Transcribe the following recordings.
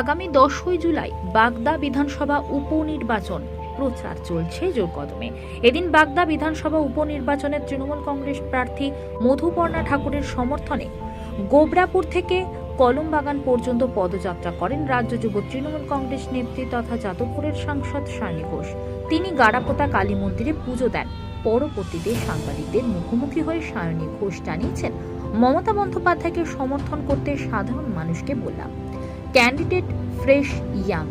আগামী দশই জুলাই বাগদা বিধানসভা উপনির্বাচন প্রচার চলছে জোর কদমে এদিন বাগদা বিধানসভা উপনির্বাচনের তৃণমূল কংগ্রেস প্রার্থী মধুপর্ণা ঠাকুরের সমর্থনে গোবরাপুর থেকে কলমবাগান পর্যন্ত পদযাত্রা করেন রাজ্য যুব তৃণমূল কংগ্রেস নেত্রী তথা যাদবপুরের সাংসদ সায়নী ঘোষ। তিনি গাড়াপোতা কালী মন্দিরে পুজো দেন। পরবর্তীতে সাংবাদিকদের মুখোমুখি হয়ে সায়নী ঘোষ জানিয়েছেন, মমতা বন্দ্যোপাধ্যায়কে সমর্থন করতে সাধারণ মানুষকে বললাম। ক্যান্ডিডেট ফ্রেশ ইয়াং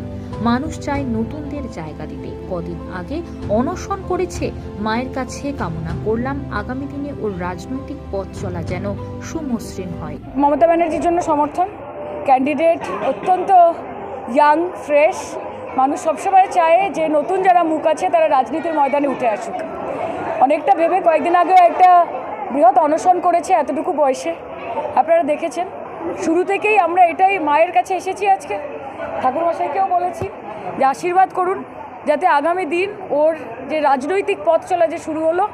মানুষ চায় নতুনদের জায়গা দিতে। কদিন আগে অনশন করেছে। মায়ের কাছে কামনা করলাম আগামী দিনে ওর রাজনৈতিক পথ চলা যেন সুমসৃণ হয়। মমতা ব্যানার্জির জন্য সমর্থন। ক্যান্ডিডেট অত্যন্ত ইয়াং ফ্রেশ মানুষ সবসময় চায় যে নতুন যারা মুখ আছে তারা রাজনীতির ময়দানে উঠে আসুক। অনেকটা ভেবে কয়েকদিন আগেও একটা বৃহৎ অনশন করেছে এতটুকু বয়সে। আপনারা দেখেছেন। শুরু থেকেই আমরা এটাই মায়ের কাছে এসেছি আজকে। ঠাকুরমশাইকেও বলেছি যে আশীর্বাদ করুন, যাতে আগামী দিন ওর যে রাজনৈতিক পথ চলা যে শুরু হলো,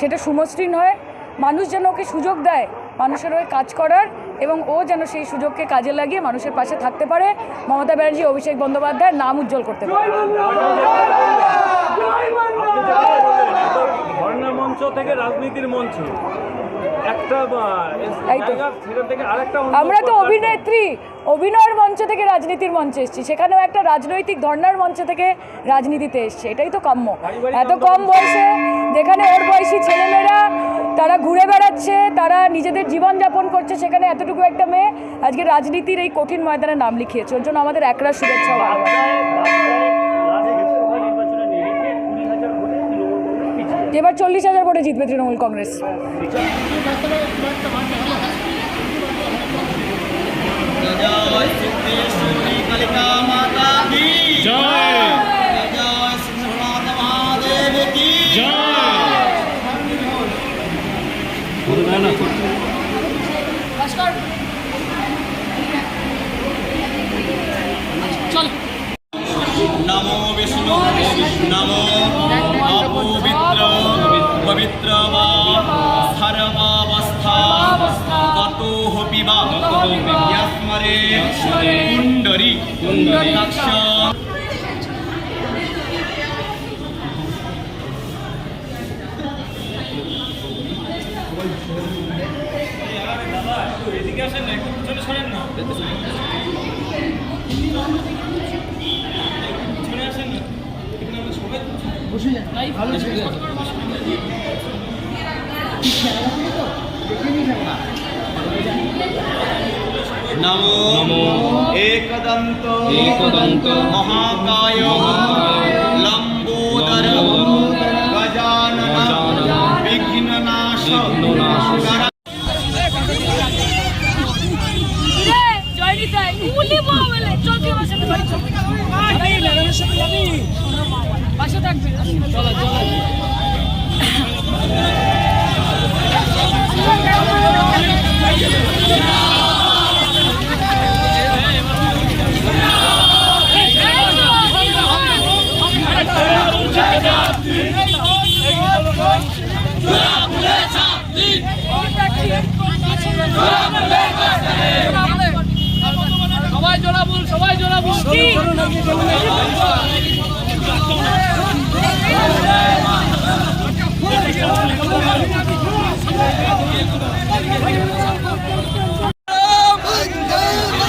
সেটা সুমসৃণ হয়। মানুষ যেন ওকে সুযোগ দেয় মানুষের হয়ে কাজ করার এবং ও যেন সেই সুযোগকে কাজে লাগিয়ে মানুষের পাশে থাকতে পারে। মমতা ব্যানার্জি, অভিষেক বন্দ্যোপাধ্যায়ের নাম উজ্জ্বল করতে পারে ধর্ণা মঞ্চ থেকে রাজনীতির মঞ্চ। আমরা তো অভিনেত্রী অভিনয়ের মঞ্চ থেকে রাজনীতির মঞ্চে এসেছি। সেখানেও একটা রাজনৈতিক ধর্নার মঞ্চ থেকে রাজনীতিতে এসছে। এটাই তো কাম্য। এত কম বয়সে যেখানে ওর বয়সী ছেলেমেয়েরা তারা ঘুরে বেড়াচ্ছে তারা নিজেদের জীবনযাপন করছে সেখানে এতটুকু একটা মেয়ে আজকে রাজনীতির এই কঠিন ময়দানে নাম লিখিয়েছে। ওর জন্য আমাদের একরা শুভেচ্ছা ভালোবাসা। এবার চল্লিশ হাজার ভোটে জিতবে তৃণমূল কংগ্রেস। নমো বিষ্ণু নমো কুণ্ডরী এদিকে আসেন না একটু পিছনে সরেন না। পিছনে আসেন না। এখানে আমরা সবাই। নমো নমো একদন্ত एकदन्त মহাকায় লম্বোদর গজানন বিঘ্ননাশ বিঘ্ননাশ। পাশে থাকবে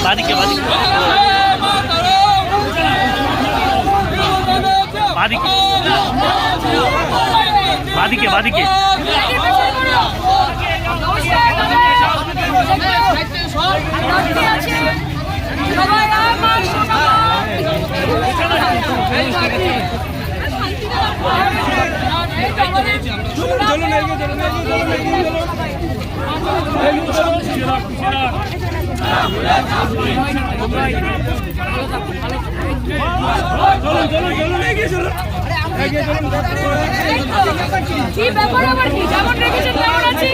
বাদিকে বাদিকে। বাদিকে। বাদিকে কি ব্যাপার আবার কি যেমন রেখেছেন? তেমন আছি